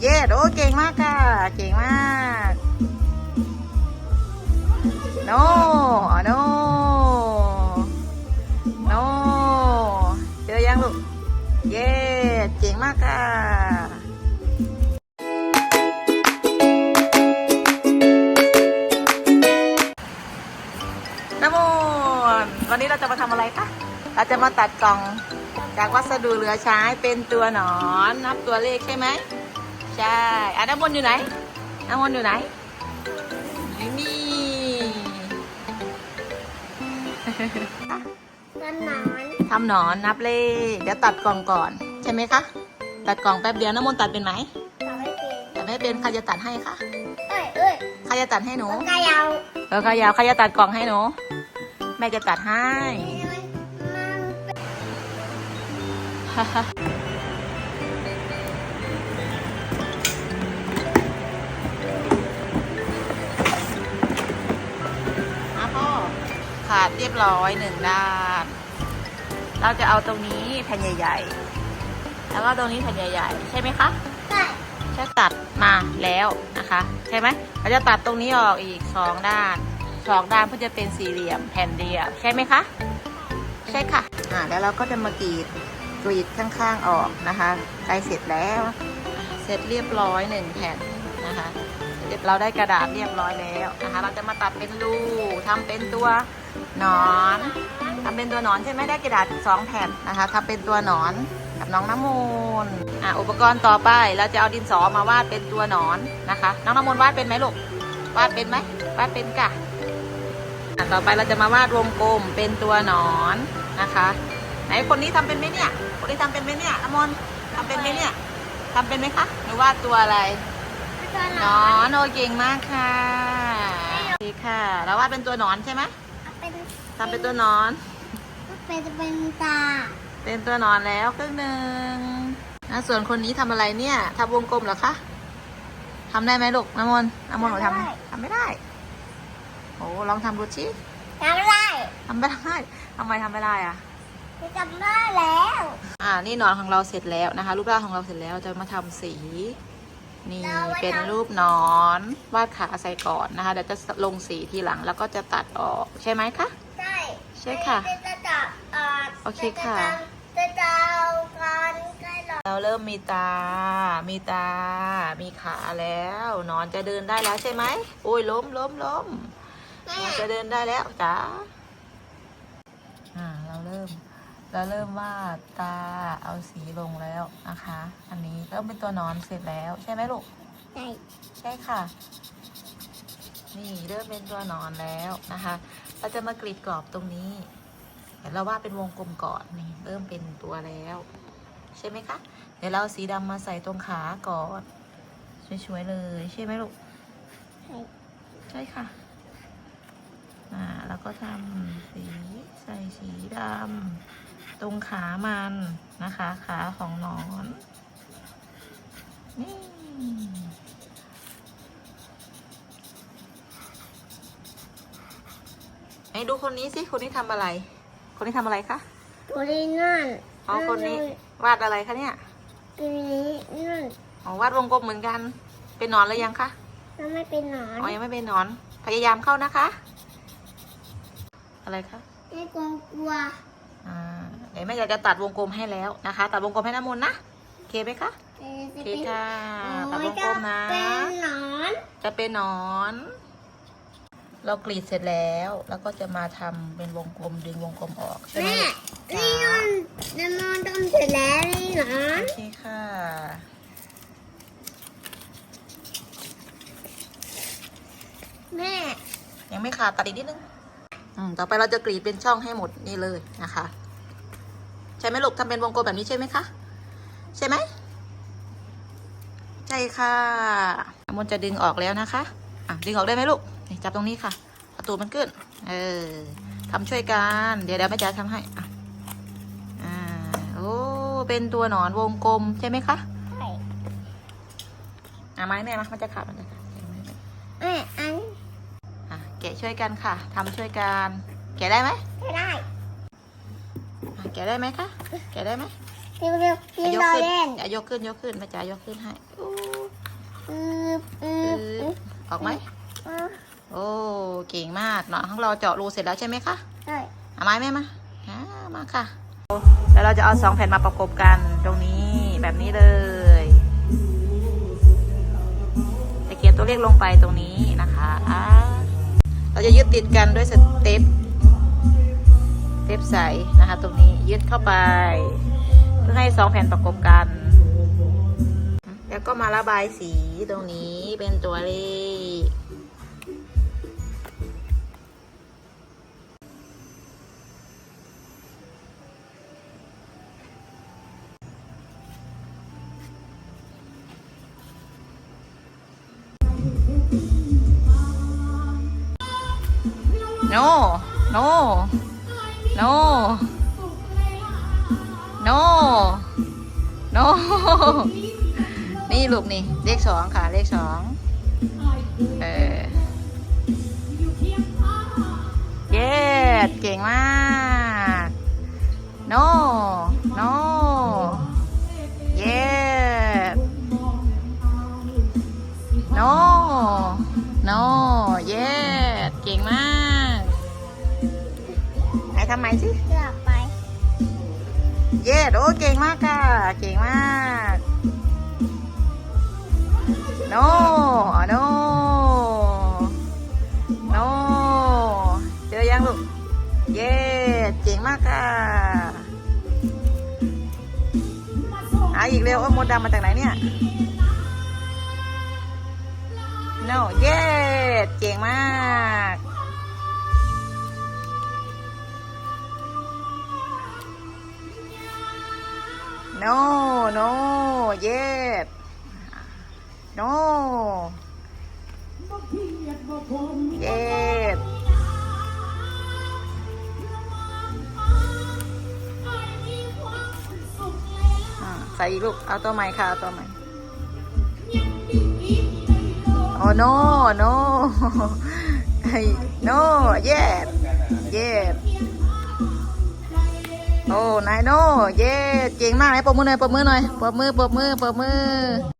เย้โอ้เก่งมากค่ะ เก่งมากโนโนโนเจอยังลูก เย้เจ๋งมากค่ะน้ำมนวันนี้เราจะมาทำอะไรคะเราจะมาตัดกล่องจากวัสดุเหลือใช้เป็นตัวหนอนนับตัวเลขใช่ไหม ใช่อะน้ำมนต์อยู่ไหนน้ำมนต์อยู่ไหนอยู่นี่ต้นหนอนทำหนอนนับเลขเดี๋ยวตัดกล่องก่อน ใช่ไหมคะ ตัดกล่องแป๊บเดียวน้ำมนต์ตัดเป็นไหมต่อไม่เป็นแต่ไม่เป็นใครจะตัดให้คะเอ้ยเอ้ยใครจะตัดให้หนู มันกระยาวเออใครยาวใครจะตัดกล่องให้หนูแม่จะตัดให้ มันมัน เรียบร้อยหนึ่งด้าน เราจะเอาตรงนี้แผ่นใหญ่ ๆ แล้วก็ตรงนี้แผ่นใหญ่ ๆ ใช่ไหมคะ ใช่จะตัดมาแล้วนะคะ ใช่ไหมเราจะตัดตรงนี้ออกอีกสองด้านสองด้านเพื่อจะเป็นสี่เหลี่ยมแผ่นเดียวใช่ไหมคะ ใช่ค่ะ อ่าแล้วเราก็จะมากรีดกรีดข้างๆออกนะคะใกล้เสร็จแล้ว เสร็จเรียบร้อยหนึ่งแผ่นนะคะเราได้กระดาษเรียบร้อยแล้วนะคะ เราจะมาตัดเป็นรูทำเป็นตัว นอนทำเป็นตัวหนอนใช่ไหมได้กระดาษสองแผ่นนะคะทำเป็นตัวหนอนกับน้องน้ำมูลอะอุปกรณ์ต่อไปเราจะเอาดินสอมาวาดเป็นตัวหนอนนะคะ น้องน้ำมูลวาดเป็นไหมลูกวาดเป็นไหมวาดเป็นกะอะต่อไปเราจะมาวาดวงกลมเป็นตัวหนอนนะคะ ไหนคนนี้ทำเป็นไหมเนี่ย คนนี้ทำเป็นไหมเนี่ยน้ำมนต์ทำเป็นไหมเนี่ยทำเป็นไหมคะหรือวาดตัวอะไรต้นหหนนออนนโอเก่งมากค่ะโอเคค่ะแล้ววาดเป็นตัวหนอนใช่ไหม เป็นทำเป็นตัวหนอน เป็นเป็นตา เป็นตัวหนอนแล้วครึ่งหนึ่งนะส่วนคนนี้ทำอะไรเนี่ยทำวงกลมเหรอคะทำได้ไหมลูกน้ำมนต์น้ำมนต์หนูทำทำไม่ได้โอ้ลองทำดูชิจำได้ทำไม่ได้ทำไมทำไม่ได้อะจำได้แล้ว อ่า นี่หนอนของเราเสร็จแล้วนะคะ รูปร่างของเราเสร็จแล้วเราจะมาทำสี นี่เป็นรูปหนอนวาดขาใส่ก่อนนะคะเดี๋ยวจะลงสีทีหลังแล้วก็จะตัดออกใช่ไหมคะ ใช่ใช่ค่ะจะจะจับอ่าโอเคค่ะจะจะเอากันใกล้หรอเราเริ่มมีตา มีตา มีขาแล้วหนอนจะเดินได้แล้วใช่ไหมโอ้ยล้มล้มล้มหแม่นอนจะเดินได้แล้วจ้าอ่าเราเริ่ม เราเริ่มวาดตาเอาสีลงแล้วนะคะ อันนี้เริ่มเป็นตัวหนอนเสร็จแล้วใช่ไหมลูก ใช่ใช่ค่ะ นี่เริ่มเป็นตัวหนอนแล้วนะคะ เราจะมากรีดกรอบตรงนี้เดี๋ยวเราวาดเป็นวงกลมก่อนนี่เริ่มเป็นตัวแล้ว ใช่ไหมคะ เดี๋ยวเราเอาสีดำมาใส่ตรงขาก่อนสวยๆเลย ใช่ไหมลูก ใช่ใช่ค่ะอ่าแล้วก็ทำสีใส่สีดำ ตรงขามันนะคะ ขาของหนอนนี่ไหนดูคนนี้สิ คนนี้ทำอะไร คนนี้ทำอะไรคะ ตัวนี้นั่นอ๋อ คนนี้วาดอะไรคะเนี่ยตัวนี้นั่นอ๋อวาดวงกลมเหมือนกัน เป็นหนอนแล้วยังคะแล้วไม่เป็นหนอน อ๋อ ยังไม่เป็นหนอน พยายามเข้านะคะ อะไรคะไม่กลัวกลัว อ่าเดี๋ยวแม่อยากจะตัดวงกลมให้แล้วนะคะ ตัดวงกลมให้น้ำมนต์นะโอเคไหมคะเอ่อโอจะเคเป็นค่ะโอ้ตัดวยงกจะลมนะ เป็นหนอน จะเป็นหนอน เรากรีดเสร็จแล้ว แล้วก็จะมาทำเป็นวงกลมดึงวงกลมออกใช่ไหมแม่ลูกนี่นอนนี่นอนต้นเสร็จแล้วนี่หนอนโอเคค่ะแม่ยังไม่ขาดตัดอีกนิดนึง อืม ต่อไปเราจะกรีดเป็นช่องให้หมดนี่เลยนะคะใช่ไหมลูกทำเป็นวงกลมแบบนี้ใช่ไหมคะ ใช่ไหมใช่ค่ะน้ำมนต์จะดึงออกแล้วนะคะอะดึงออกได้ไหมลูกนี่จับตรงนี้ค่ะประตูมันขึ้น เออทำช่วยกัน เดี๋ยวเดี๋ยวแม่จ๋าทำให้อะอ่าโอ้เป็นตัวหนอนวงกลมใช่ไหมคะใช่อะไม้แม่มามันจะขาดมันจะขาดเห็นไหมแม่อันอะแกะช่วยกันค่ะทำช่วยกัน แกะได้ไหมไม่ได้อะ แกะได้ไหมคะ แกะได้ไหมเร็วเร็วๆนี่ยรกอขึ้นเล่นอะยกขึ้นยกขึ้นแม่จ๋ายกขึ้นให้อุ้อืบอืปึ๊บบออกไหมอืบโอ้ เก่งมากเนาะของเราเจาะรูเสร็จแล้วใช่ไหมคะใช่เอาไม้แม่มาอ่ามาค่ะ แล้วเราจะเอาสองแผ่นมาประกบกันตรงนี้แบบนี้เลยจะเขียนตัวเลขลงไปตรงนี้นะคะอ่าเราจะยึดติดกันด้วยสเต็ป เทปใสนะคะ ตรงนี้ยึดเข้าไป เพื่อให้สองแผ่นประกบกัน แล้วก็มาระบายสีตรงนี้เป็นตัวเลข no no no no no นี่ลูกนี่ เลขสองค่ะ เลขสองเออ เย้เก่งมาก no no เย้ no no เย้เก่งมาก ไหนทำไมสิเลือกไป เย้โอ้เก่งมากค่ะเก่งมาก no no no เจอยังลูกเย้เก่งมากค่ะหาอีกเร็วว่ามดดำมาจากไหนเนี่ย no เย้เก่งมาก no no yes no yes ใส่อีกลูก เอาตัวใหม่ค่ะ เอาตัวใหม่ โอ้ no no no yes yes โอ้นายโนเย้เก่งมากเลยปรบมือหน่อยปรบมือหน่อยปรบมือปรบมือปรบมือ